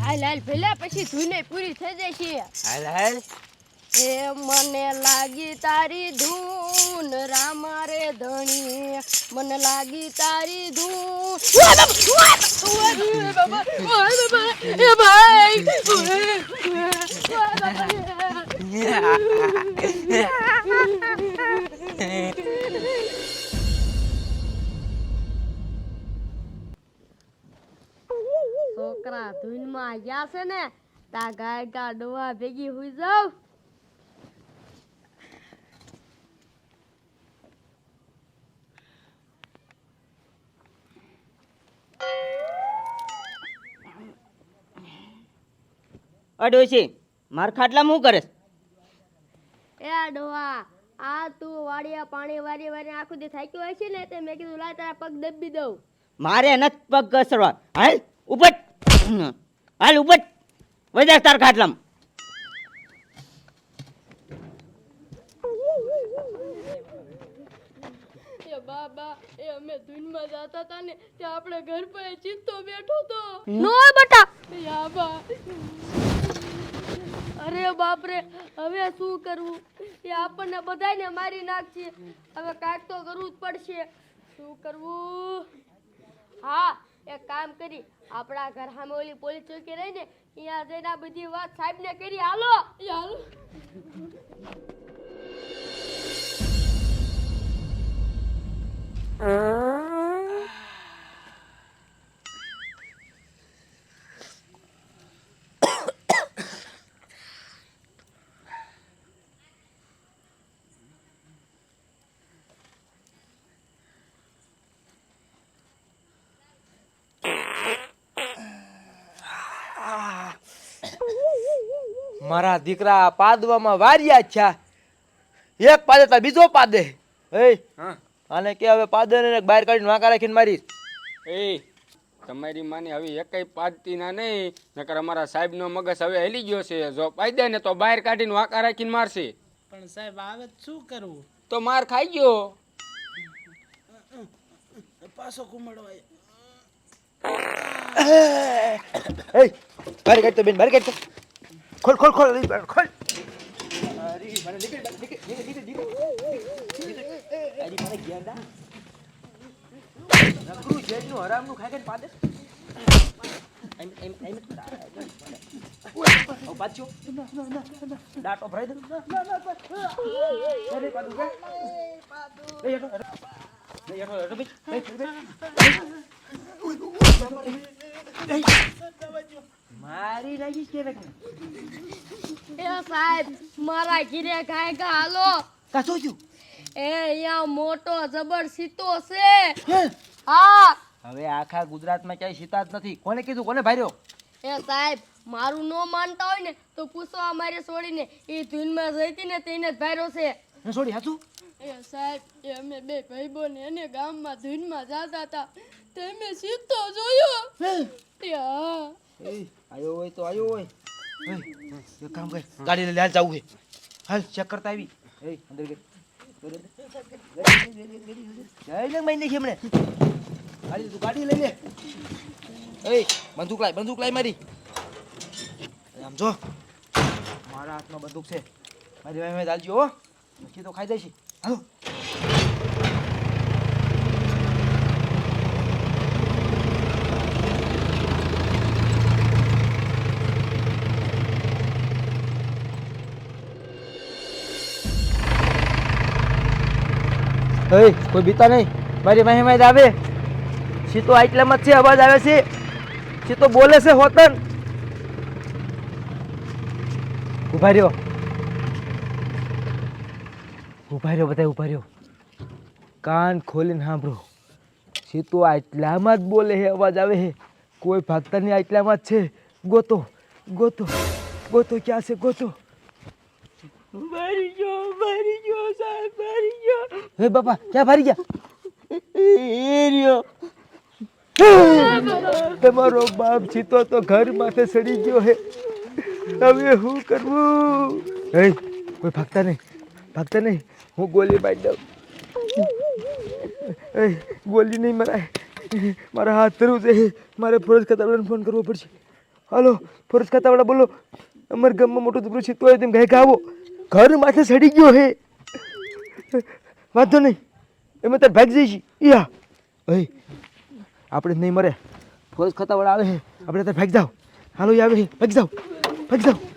હાલ હાલ ભેલા પછી ધૂને પૂરી થઈ જશે. હાલ હાલ. એ મને લાગી તારી ધૂન રામા રે ધણી. મને લાગી તારી ધૂન. એ ભાઈ. છોકરા ધૂનમાં ગયા છે ને તા ગાય ગા ડોવા ભેગી હુઈ જાઉં. અડોશી માર ખાટલા હું કરે એ આ ડોવા આ તું વાડિયા પાણી વારી વારી આખું દે થાક્યું હોય છે ને તે મેં કીધું લા તારા પગ દબી દઉં. મારે નથી પગ ઘસડવા હાલ ઉપટ હાલ ઉપટ વૈદાસ તાર ખાટલામ. બાબા એ અમે ધૂનમાં જાતા હતા ને ત્યાં આપણે ઘર પર ચિત્તો બેઠો તો નો બટા. યા અરે બાપરે હવે શું કરવું? એ આપણને બધાયને મારી નાખશે. હવે કાંઈક તો કરવું જ પડશે. શું કરવું? હા એક કામ કરી આપણા ઘર સામે ઓલી પોલીસ ચોકી રહી ને અહીંયા જઈને આ બધી વાત સાહેબને કરી હાલો. એ હાલો. મારા દીકરા પાદવામાં વાર્યા છે. એક પાદે તો બીજો પાદે. એ અને કે હવે પાદે ને બહાર કાઢીને વાંકા રાખીને મારીશ. એ તમારી માની હવે એકય પાદતી ના નહીં નકર અમારા સાહેબનો મગજ હવે હેલી ગયો છે. જો પાદે ને તો બહાર કાઢીને વાંકા રાખીને મારશે. પણ સાહેબ આવે શું કરવું? તો માર ખાઈ ગયો. પાછો કુમડવાય એ બહાર કાઢતો બેન બહાર કાઢ તો ખોલ ખોલ ખોલ ખોલ. પાછો. ભરાઈ દે. કે? ભાઈ. મારી લાગી છે એ સાહેબ મારા ઘીરે ગાય ગા હાલો. છું એ અહીંયા મોટો જબર સીતો છે. હા? હવે આખા ગુજરાતમાં ક્યાંય સીતા જ નથી. કોને કીધું? કોને ભાર્યો? એ સાહેબ મારું નો માનતા હોય ને તો પૂછો અમારે છોડીને. એ ધૂનમાં જઈતી ને તેને જ ભાર્યો છે. છોડી હાચું? એ સાહેબ એ અમે બે ભાઈબો ને એને ગામમાં ધૂનમાં જતા હતા. તેમે સીતો જોયો. આયો હોય. એક કામ કર ગાડી લઈ હાલ જાવું છે. હાલ ચેક કરતા આવી. એ અંદર ગઈ. જઈ લે મહિને છે હમણે. ગાડી તું ગાડી લઈ લે. એ બંદૂક લાય બંદૂક લાય મારી. આમ જો. મારા હાથમાં બંદૂક છે. મારી ભાઈ મેં દાલજી હો. નક્કી તો ખાઈ જઈશ. હાલો. એ કોઈ બીતા નહીં. મારી મહેમાન આવે સીતો આટલામાં જ છે અવાજ આવે છે. સીતો બોલે છે હોતન. ઊભા રહ્યો. ઊભા રહ્યો બધા ઊભા રહ્યો. કાન ખોલીને સાંભળો. સીતો આટલામાં જ બોલે છે, અવાજ આવે છે. કોઈ ભાગતા નહીં આટલામાં જ છે. ગોતો ગોતો ગોતો, ક્યાં છે, ગોતો. મરી ગયો મરી ગયો સાહેબ મરી ગયો હે બાપા ક્યાં ભરી ગયા? એ રહ્યો તમારો બાપ જીતો તો ઘર માથે સડી ગયો હે. હવે શું કરવું? હે કોઈ ભાગતા નહીં ભાગતા નહીં. હું ગોલી મારી દઉં. ગોલી નહીં મરાય. મારા હાથ ધરવું છે. મારે ફોરેસ્ટ ખાતાવાળાને ફોન કરવો પડશે. હાલો ફોરેસ્ટ ખાતાવાળા બોલો. અમારા ગામમાં મોટું ઝઘડો છીતો હોય તેમ ગાય આવો. ઘર માથે સડી ગયો હે. વાંધો નહીં. એમાં તાર ભાગી જઈશ. યા ભાઈ આપણે નહીં મરે. ફોજ ખતાવડ આવે છે. આપણે તાર ભાગ જાઓ. હાલો આવે હે ભાગ જાઓ. ભાગ જાઓ.